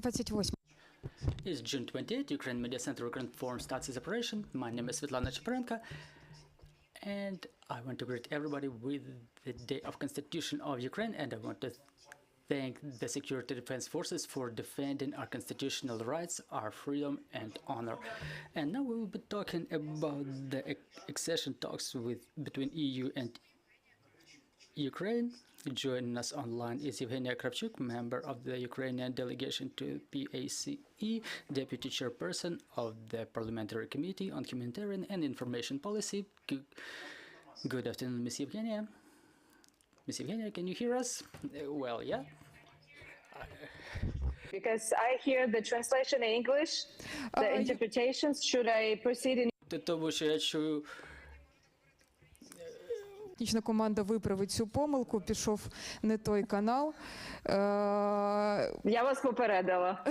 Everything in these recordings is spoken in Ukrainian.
28. It's June 28th. Ukraine Media Center Ukraine Forum starts its operation. My name is Svetlana Cheparenko, and I want to greet everybody with the Day of Constitution of Ukraine, and I want to thank the Security Defense Forces for defending our constitutional rights, our freedom, and honor. And now we will be talking about the accession talks with between EU and Ukraine. Joining us online is Evgenia Kravchuk, member of the Ukrainian delegation to PACE, deputy chairperson of the Parliamentary Committee on Humanitarian and Information Policy. Good, good afternoon, Ms. Evgenia. Ms. Evgenia, can you hear us? Uh, Well, yeah. Because I hear the translation in English, the Uh, you- interpretations. Should I proceed in Т- Тому що я чую Технічна команда виправить цю помилку, пішов не той канал. Е, Я вас попередила.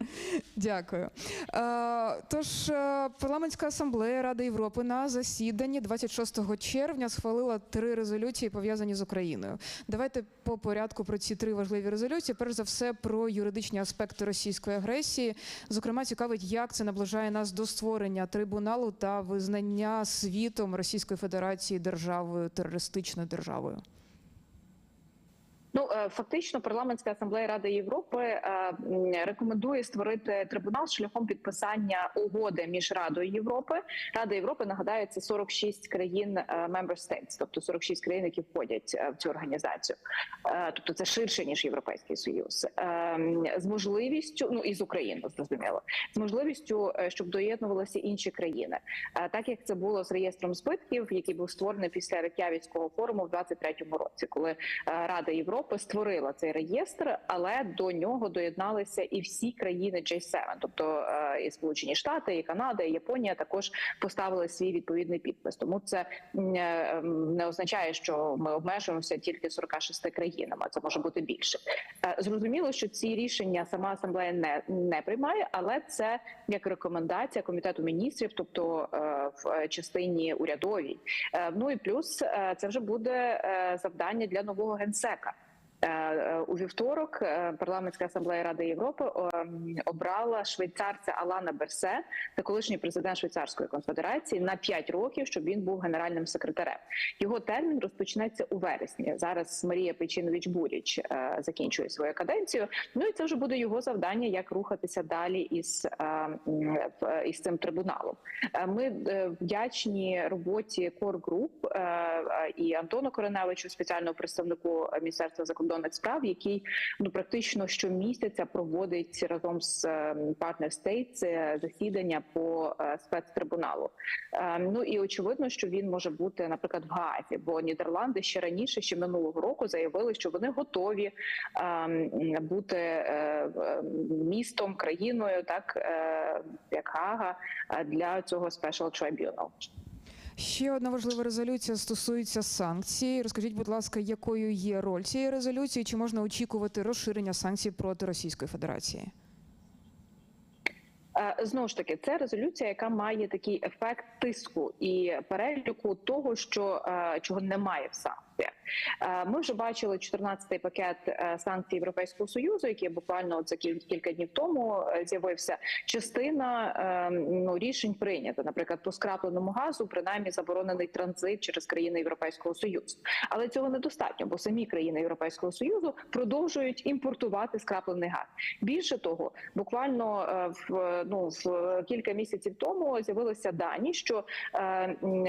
Дякую. Е, Тож е, парламентська асамблея Ради Європи на засіданні 26 червня схвалила три резолюції пов'язані з Україною. Давайте по порядку про ці три важливі резолюції. Перш за все про юридичні аспекти російської агресії. Зокрема, цікавить, як це наближає нас до створення трибуналу та визнання світом Російської Федерації державою терористичною державою. Ну е, фактично, парламентська асамблея Ради Європи е, рекомендує створити трибунал шляхом підписання угоди між Радою Європи. Рада Європи нагадаю, це 46 країн е, member states, тобто 46 країн, які входять в цю організацію. Тобто це ширше ніж Європейський Союз, з можливістю, ну і з Україною, зрозуміло, з можливістю, щоб доєднувалися інші країни, так як це було з реєстром збитків, який був створений після Рекявівського форуму в 23-му році, коли Рада Європи створила цей реєстр, але до нього доєдналися і всі країни J7, тобто е, і Сполучені Штати, і Канада, і Японія також поставили свій відповідний підпис. Тому це е, не означає, що ми обмежуємося тільки 46 країнами. Це може бути більше. Е, Зрозуміло, що ці рішення сама асамблея не, не приймає, але це як рекомендація комітету міністрів, тобто в частині урядовій. Ну і плюс це вже буде завдання для нового генсека. Е, е, У вівторок е, парламентська асамблея Ради Європи обрала швейцарця Алана Берсе, це колишній президент Швейцарської конфедерації, на 5 років, щоб він був генеральним секретарем. Його термін розпочнеться у вересні. Зараз Марія Печінович Буріч закінчує свою каденцію. Ну і це вже буде його завдання, як рухатися далі із, із цим трибуналом. Ми вдячні роботі Core Group і Антону Кореневичу, спеціальному представнику Міністерства закордонних справ, який ну практично щомісяця проводить разом з е, Partner States е, засідання по е, спецтрибуналу. Е, Ну і очевидно, що він може бути, наприклад, в Гаазі, бо Нідерланди ще раніше, ще минулого року, заявили, що вони готові ем, бути е, містом, країною, так е, як Гага, для цього Special Tribunal. Ще одна важлива резолюція стосується санкцій. Розкажіть, будь ласка, якою є роль цієї резолюції? Чи можна очікувати розширення санкцій проти Російської Федерації? Е, Знову ж таки, це резолюція, яка має такий ефект тиску і переліку того, що е, чого немає в санкціях. Е, Ми вже бачили 14-й пакет е, санкцій Європейського союзу, який буквально от за кіль- кілька днів тому е, з'явився. Частина ну рішень прийнята. Наприклад, по скрапленому газу принаймні заборонений транзит через країни Європейського союзу. Але цього недостатньо, бо самі країни Європейського союзу продовжують імпортувати скраплений газ. Більше того, буквально в ну в кілька місяців тому з'явилися дані, що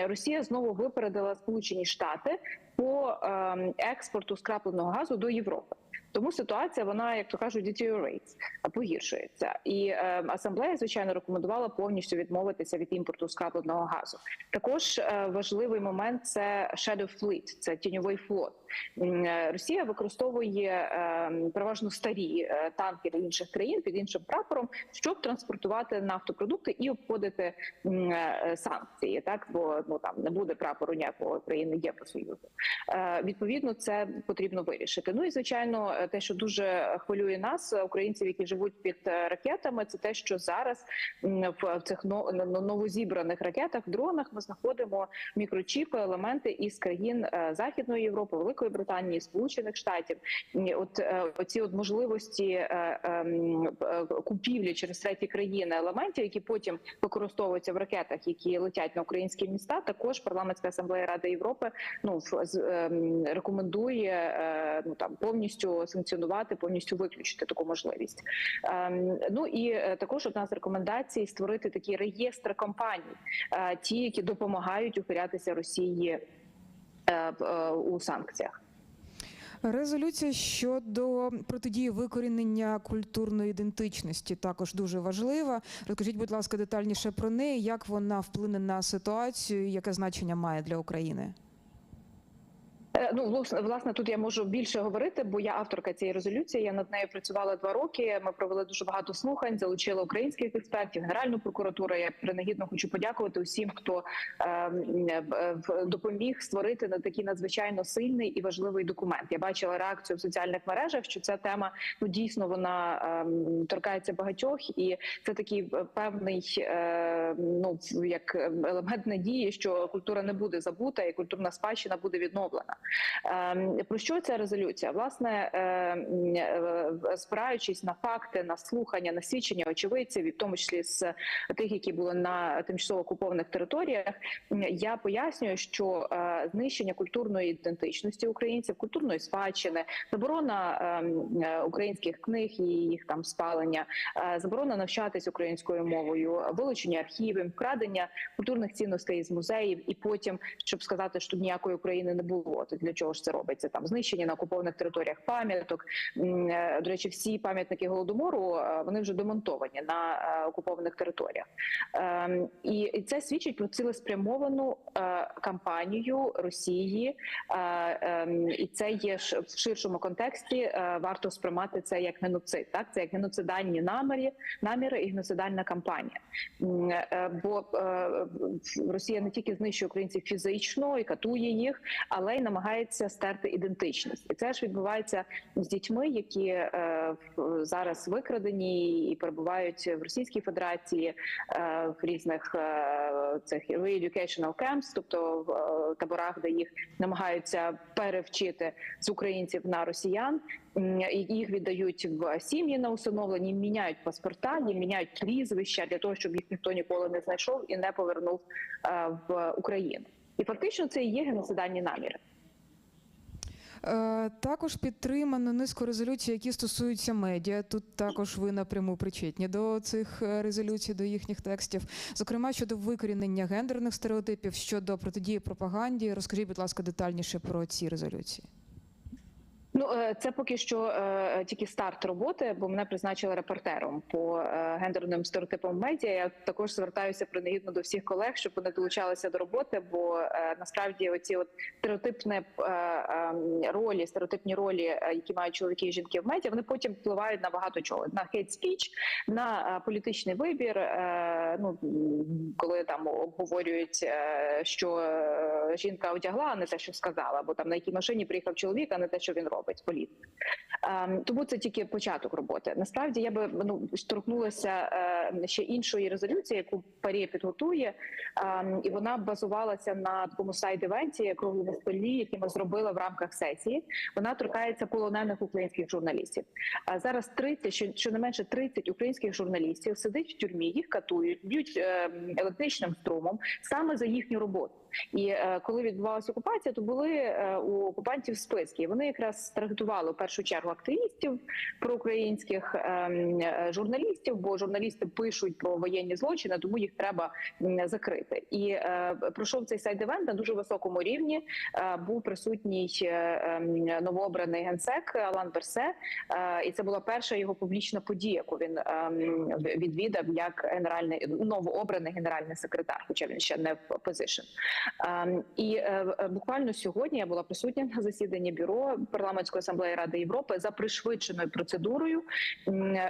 Росія знову випередила Сполучені Штати по е, експорту скрапленого газу до Європи. Тому ситуація вона, як то кажуть, deteriorates, погіршується. І е, асамблея, звичайно, рекомендувала повністю відмовитися від імпорту скрапленого газу. Також е, важливий момент це shadow fleet, це тіньовий флот. Е, Росія використовує е, переважно старі е, танкери інших країн під іншим прапором, щоб транспортувати нафтопродукти і обходити е, санкції. Так бо ну там не буде прапору ніякого країни Євросоюзу. Е, Відповідно, це потрібно вирішити. Ну і звичайно, те, що дуже хвилює нас, українців, які живуть під е, ракетами, це те, що зараз в цих но- но- новозібраних ракетах, дронах, ми знаходимо мікрочіпи, елементи із країн е, Західної Європи, Великої Британії, Сполучених Штатів. От е, оці от можливості купівлі через треті країни елементів, які потім використовуються в ракетах, які летять на українські міста. Також парламентська асамблея Ради Європи ну ем, рекомендує ну там повністю санкціонувати, повністю виключити таку можливість. Ем, Ну і е, також одна з рекомендацій створити такі реєстри компаній, е, ті, які допомагають ухилятися Росії е, у санкціях. Резолюція щодо протидії викорінення культурної ідентичності також дуже важлива. Розкажіть, будь ласка, детальніше про неї, як вона вплине на ситуацію, яке значення має для України? Е, Ну, власне, тут я можу більше говорити, бо я авторка цієї резолюції. Я над нею працювала два роки. Ми провели дуже багато слухань, залучили українських експертів, Генеральну прокуратуру. Я принагідно хочу подякувати усім, хто е, е, допоміг створити на такий надзвичайно сильний і важливий документ. Я бачила реакцію в соціальних мережах, що ця тема ну дійсно вона ем, торкається багатьох, і це такий певний ну як елемент надії, що культура не буде забута, і культурна спадщина буде відновлена. Ем, Про що ця резолюція? Власне, е, м, е, спираючись на факти, на слухання, на свідчення очевидців, в тому числі з тих, які були на тимчасово окупованих територіях, я пояснюю, що е, знищення культурної ідентичності українців, культурної спадщини, заборона ем, е, українських книг і їх там спалення, заборона навчатись українською мовою, вилучення архівів, вкрадення культурних цінностей з музеїв, і потім, щоб сказати, що ніякої України не було, для чого ж це робиться? Там знищення на окупованих територіях пам'яток. Е, До речі, всі пам'ятники голодомору е, вони вже демонтовані на е, окупованих територіях. Ем, І це свідчить про цілеспрямовану кампанію Росії, ем, і це є в ширшому контексті. Варто сприймати це як геноцид. Так, це як геноцидальні наміри, наміри і геноцидальна кампанія. Бо Росія не тільки знищує українців фізично і катує їх, але й намагається стерти ідентичність. І це ж відбувається з дітьми, які е, зараз викрадені і перебувають в Російській Федерації е, в різних е, цих re-educational camps, тобто в е, таборах, де їх намагаються перевчити з українців на росіян. Їх віддають в сім'ї на усиновлення, їм міняють паспорта, їм міняють прізвища для того, щоб їх ніхто ніколи не знайшов і не повернув е, в Україну. І фактично це і є геноцидальні наміри. Е, Також підтримано низку резолюцій, які стосуються медіа. Тут також ви напряму причетні до цих е, резолюцій, до їхніх текстів. Зокрема, щодо викорінення гендерних стереотипів, щодо протидії пропаганді. Розкажіть, будь ласка, детальніше про ці резолюції. Ну е, це поки що е, тільки старт роботи, бо мене призначили репортером по е, гендерним стереотипам медіа. Я також звертаюся принагідно до всіх колег, щоб вони долучалися до роботи. Бо е, насправді оці от стереотипні е, е, ролі, стереотипні ролі, е, які мають чоловіки і жінки в медіа, вони потім впливають на багато чого: на хейт спіч, на е, політичний вибір. е, Ну коли там обговорюють, е, що е, жінка одягла, а не те, що сказала, або там на якій машині приїхав чоловік, а не те, що він робить політик. Ем, Тому це тільки початок роботи. Насправді я би ну торкнулася е, ще іншої резолюції, яку Парія підготує, ем, і вона базувалася на такому сайт-івенті круглому столі, який ми зробили в рамках сесії. Вона торкається полонених українських журналістів. А зараз 30, що щонайменше 30 українських журналістів сидить в тюрмі, їх катують, б'ють е, електричним струмом саме за їхню роботу. І е, коли відбувалася окупація, то були е, у окупантів списки. Вони якраз таргетували в першу чергу активістів проукраїнських ем, е, журналістів, бо журналісти пишуть про воєнні злочини, тому їх треба закрити. І пройшов цей сайт івент на дуже високому рівні. Був присутній ем, новообраний генсек Алан Берсе, і це була перша його публічна подія, яку він ем, відвідав як генеральний новообраний генеральний секретар, хоча він ще не в позишн. Ем, І е, е, буквально сьогодні я була присутня на засіданні бюро парламентської асамблеї Ради Європи за пришвидшеною процедурою.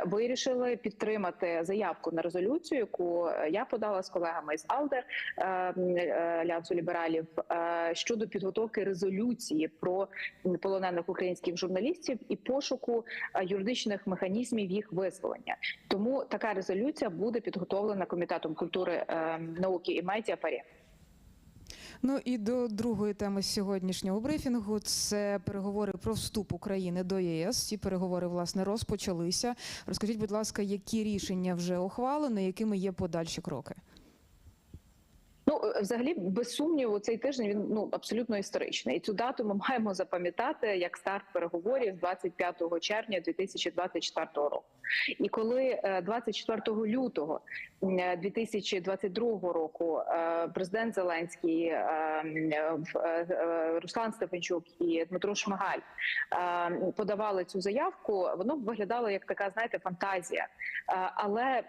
Вирішили підтримати заявку на резолюцію, яку е, я подала з колегами із АЛДЕ е, е, Альянсу лібералів щодо підготовки резолюції про полонених українських журналістів і пошуку юридичних механізмів їх визволення. Тому така резолюція буде підготовлена комітетом культури, е, науки і медіа ПАРЄ. Ну і до другої теми сьогоднішнього брифінгу це переговори про вступ України до ЄС. Ці переговори власне розпочалися. Розкажіть, будь ласка, які рішення вже ухвалені, якими є подальші кроки? Ну, е, взагалі, без сумніву, цей тиждень він ну абсолютно історичний. І цю дату ми маємо запам'ятати як старт переговорів 25 червня 2024 року. І коли е, 24 лютого м, е, 2022 року е, президент Зеленський, е, е, е, е, Руслан Стефанчук і Дмитро Шмигаль е, подавали цю заявку, воно виглядало як така, знаєте, фантазія. Е, Але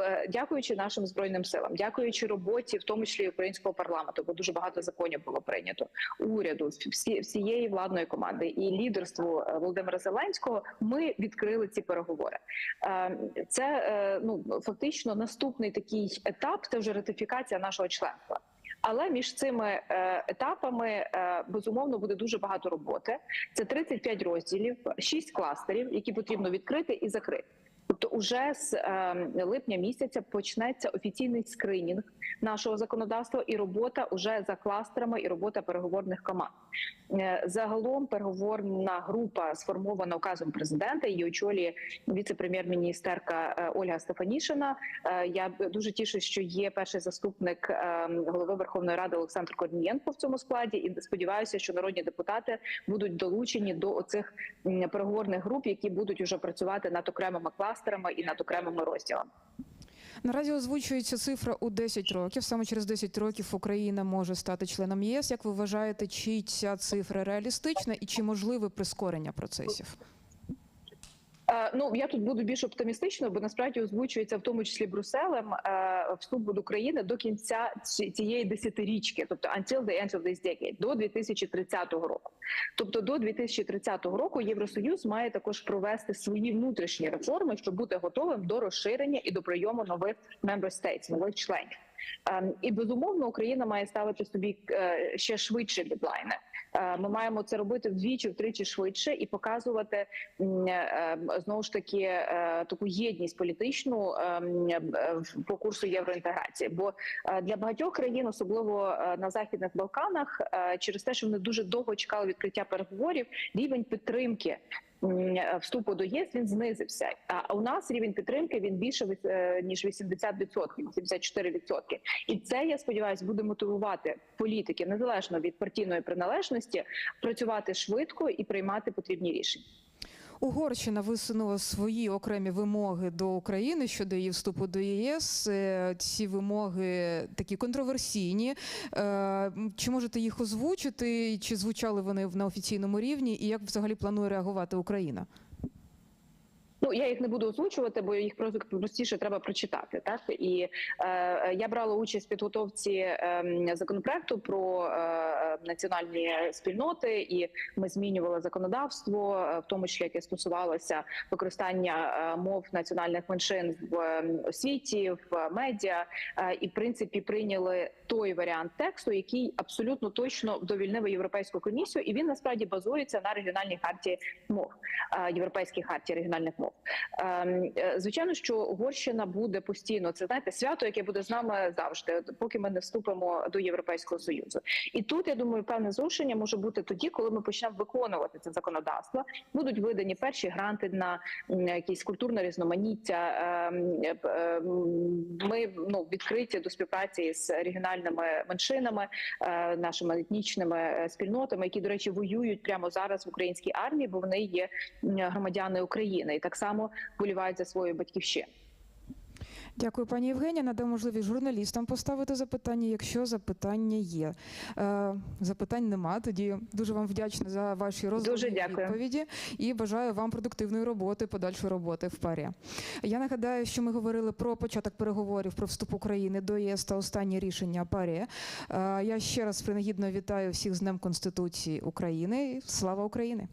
е, дякуючи нашим збройним силам, дякуючи роботі, в тому числі і українського парламенту, бо дуже багато законів було прийнято уряду, всі всієї владної команди і лідерству е, Володимира Зеленського, ми відкрили ці переговори. Е, Це е, ну фактично наступний такий етап. Це вже ратифікація нашого членства. Але між цими етапами безумовно буде дуже багато роботи. Це 35 розділів, 6 кластерів, які потрібно відкрити і закрити. Тобто, уже з е, липня місяця почнеться офіційний скринінг нашого законодавства і робота уже за кластерами і робота переговорних команд. Е, Загалом переговорна група сформована указом президента. Її очолює віце-прем'єр-міністерка е, Ольга Стефанішина. Е, Я дуже тішу, що є перший заступник голови Верховної Ради Олександр Корнієнко в цьому складі, і сподіваюся, що народні депутати будуть долучені до оцих переговорних груп, які будуть уже працювати над окремими кластерами і над окремими розділами. Наразі озвучується цифра у 10 років. Саме через 10 років Україна може стати членом ЄС. Як ви вважаєте, чи ця цифра реалістична і чи можливе прискорення процесів? Е, Ну я тут буду більш оптимістичною, бо насправді озвучується в тому числі Брюсселем е, вступ до України до кінця цієї десятирічки, тобто until the end of this decade, до 2030 року. Тобто до 2030 року Євросоюз має також провести свої внутрішні реформи, щоб бути готовим до розширення і до прийому нових member states, нових членів. Ем, І безумовно Україна має ставити собі е, ще швидше дедлайни. Е, Ми маємо це робити вдвічі, втричі швидше і показувати е, е, знову ж таки е, таку єдність політичну ем, е, в- по курсу євроінтеграції. Бо для багатьох країн, особливо на західних Балканах, через те, що вони дуже довго чекали відкриття переговорів, рівень підтримки. Е, Вступу до ЄС він знизився. А у нас рівень підтримки він більше е, ніж 80%, 84%. І це я сподіваюся буде мотивувати політиків незалежно від партійної приналежності працювати швидко і приймати потрібні рішення. Угорщина висунула свої окремі вимоги до України щодо її вступу до ЄС. Е, Ці вимоги такі контроверсійні. Е, Чи можете їх озвучити? Чи звучали вони на офіційному рівні? І як взагалі планує реагувати Україна? Ну я їх не буду озвучувати, бо їх просто простіше треба прочитати. Так і е, я брала участь в підготовці е, законопроекту про е, національні спільноти, і ми змінювали законодавство, е, в тому числі яке стосувалося використання е, мов національних меншин в е, освіті, в медіа, е, і в принципі прийняли той варіант тексту, який абсолютно точно вдовільнив європейську комісію, і він насправді базується на регіональній харті мов е, європейській харті регіональних мов. Ем, е, Звичайно, що Угорщина буде постійно це знаєте свято, яке буде з нами завжди, поки ми не вступимо до Європейського союзу. І тут я думаю, певне зрушення може бути тоді, коли ми почнемо виконувати це законодавство. Будуть видані перші гранти на якісь культурне різноманіття. Ем, е, ем, Ми ну відкриті до співпраці з регіональними меншинами, е, нашими етнічними спільнотами, які, до речі, воюють прямо зараз в українській армії, бо вони є громадяни України і так само болівають за свою батьківщину. Дякую, пані Євгенія. Надам можливість журналістам поставити запитання, якщо запитання є. Е, запитань нема. Тоді дуже вам вдячна за ваші розумні відповіді і бажаю вам продуктивної роботи, подальшої роботи в парі. Я нагадаю, що ми говорили про початок переговорів про вступ України до ЄС та останнє рішення парі. Е, я ще раз принагідно вітаю всіх з Днем Конституції України. Слава Україні!